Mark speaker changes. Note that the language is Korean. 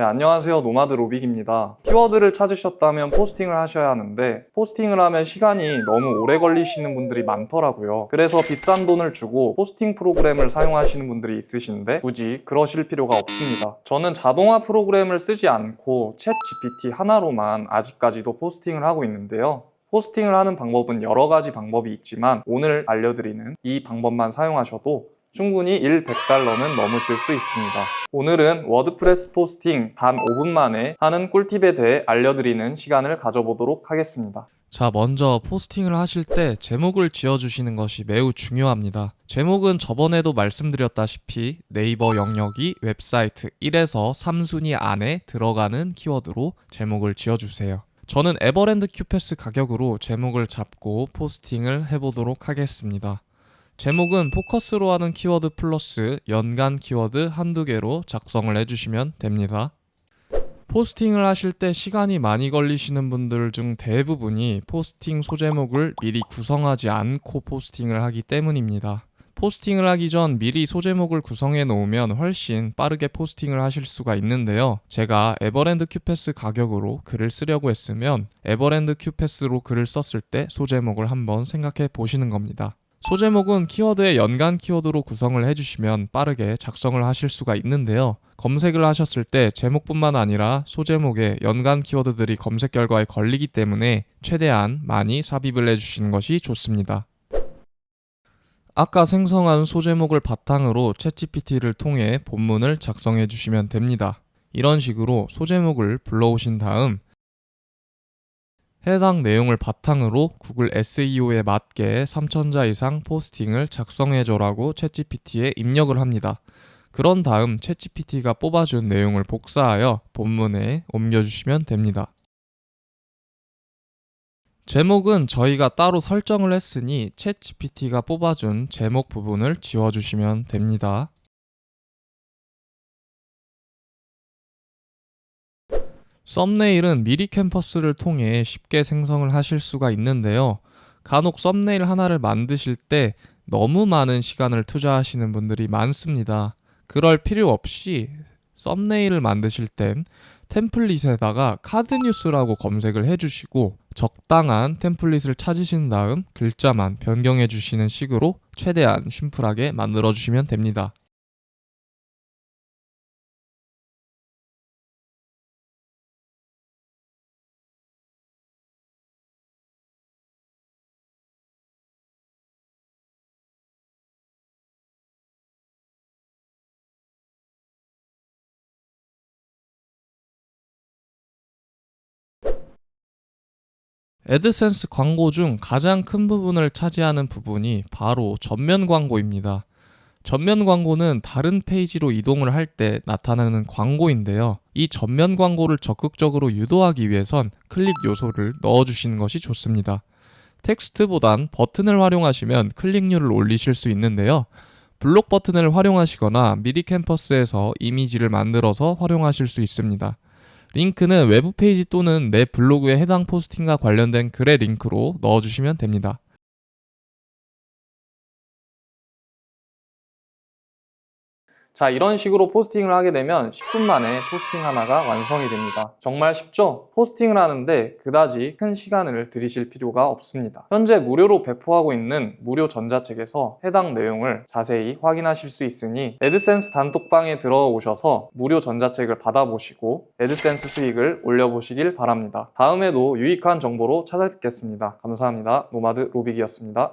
Speaker 1: 네, 안녕하세요. 노마드 로빅입니다. 키워드를 찾으셨다면 포스팅을 하셔야 하는데 포스팅을 하면 시간이 너무 오래 걸리시는 분들이 많더라고요. 그래서 비싼 돈을 주고 포스팅 프로그램을 사용하시는 분들이 있으신데 굳이 그러실 필요가 없습니다. 저는 자동화 프로그램을 쓰지 않고 챗 GPT 하나로만 아직까지도 포스팅을 하고 있는데요. 포스팅을 하는 방법은 여러 가지 방법이 있지만 오늘 알려드리는 이 방법만 사용하셔도 충분히 1, 100달러는 넘으실 수 있습니다. 오늘은 워드프레스 포스팅 단 5분 만에 하는 꿀팁에 대해 알려드리는 시간을 가져보도록 하겠습니다.
Speaker 2: 자, 먼저 포스팅을 하실 때 제목을 지어주시는 것이 매우 중요합니다. 제목은 저번에도 말씀드렸다시피 네이버 영역이 웹사이트 1에서 3순위 안에 들어가는 키워드로 제목을 지어주세요. 저는 에버랜드 큐패스 가격으로 제목을 잡고 포스팅을 해보도록 하겠습니다. 제목은 포커스로 하는 키워드 플러스 연간 키워드 한두 개로 작성을 해주시면 됩니다. 포스팅을 하실 때 시간이 많이 걸리시는 분들 중 대부분이 포스팅 소제목을 미리 구성하지 않고 포스팅을 하기 때문입니다. 포스팅을 하기 전 미리 소제목을 구성해 놓으면 훨씬 빠르게 포스팅을 하실 수가 있는데요. 제가 에버랜드 큐패스 가격으로 글을 쓰려고 했으면 에버랜드 큐패스로 글을 썼을 때 소제목을 한번 생각해 보시는 겁니다. 소제목은 키워드의 연간 키워드로 구성을 해주시면 빠르게 작성을 하실 수가 있는데요. 검색을 하셨을 때 제목뿐만 아니라 소제목에 연간 키워드들이 검색 결과에 걸리기 때문에 최대한 많이 삽입을 해주시는 것이 좋습니다. 아까 생성한 소제목을 바탕으로 챗GPT를 통해 본문을 작성해 주시면 됩니다. 이런 식으로 소제목을 불러오신 다음 해당 내용을 바탕으로 구글 SEO에 맞게 3천자 이상 포스팅을 작성해줘라고 챗GPT에 입력을 합니다. 그런 다음 챗GPT가 뽑아준 내용을 복사하여 본문에 옮겨주시면 됩니다. 제목은 저희가 따로 설정을 했으니 챗GPT가 뽑아준 제목 부분을 지워주시면 됩니다. 썸네일은 미리 캠퍼스를 통해 쉽게 생성을 하실 수가 있는데요. 간혹 썸네일 하나를 만드실 때 너무 많은 시간을 투자하시는 분들이 많습니다. 그럴 필요 없이 썸네일을 만드실 땐 템플릿에다가 카드 뉴스라고 검색을 해주시고 적당한 템플릿을 찾으신 다음 글자만 변경해 주시는 식으로 최대한 심플하게 만들어 주시면 됩니다. 애드센스 광고 중 가장 큰 부분을 차지하는 부분이 바로 전면 광고입니다. 전면 광고는 다른 페이지로 이동을 할 때 나타나는 광고인데요. 이 전면 광고를 적극적으로 유도하기 위해선 클릭 요소를 넣어주시는 것이 좋습니다. 텍스트보단 버튼을 활용하시면 클릭률을 올리실 수 있는데요. 블록 버튼을 활용하시거나 미리 캠퍼스에서 이미지를 만들어서 활용하실 수 있습니다. 링크는 외부 페이지 또는 내 블로그에 해당 포스팅과 관련된 글의 링크로 넣어주시면 됩니다.
Speaker 1: 자, 이런 식으로 포스팅을 하게 되면 10분 만에 포스팅 하나가 완성이 됩니다. 정말 쉽죠? 포스팅을 하는데 그다지 큰 시간을 들이실 필요가 없습니다. 현재 무료로 배포하고 있는 무료 전자책에서 해당 내용을 자세히 확인하실 수 있으니 애드센스 단톡방에 들어오셔서 무료 전자책을 받아보시고 애드센스 수익을 올려보시길 바랍니다. 다음에도 유익한 정보로 찾아뵙겠습니다. 감사합니다. 노마드 로빅이었습니다.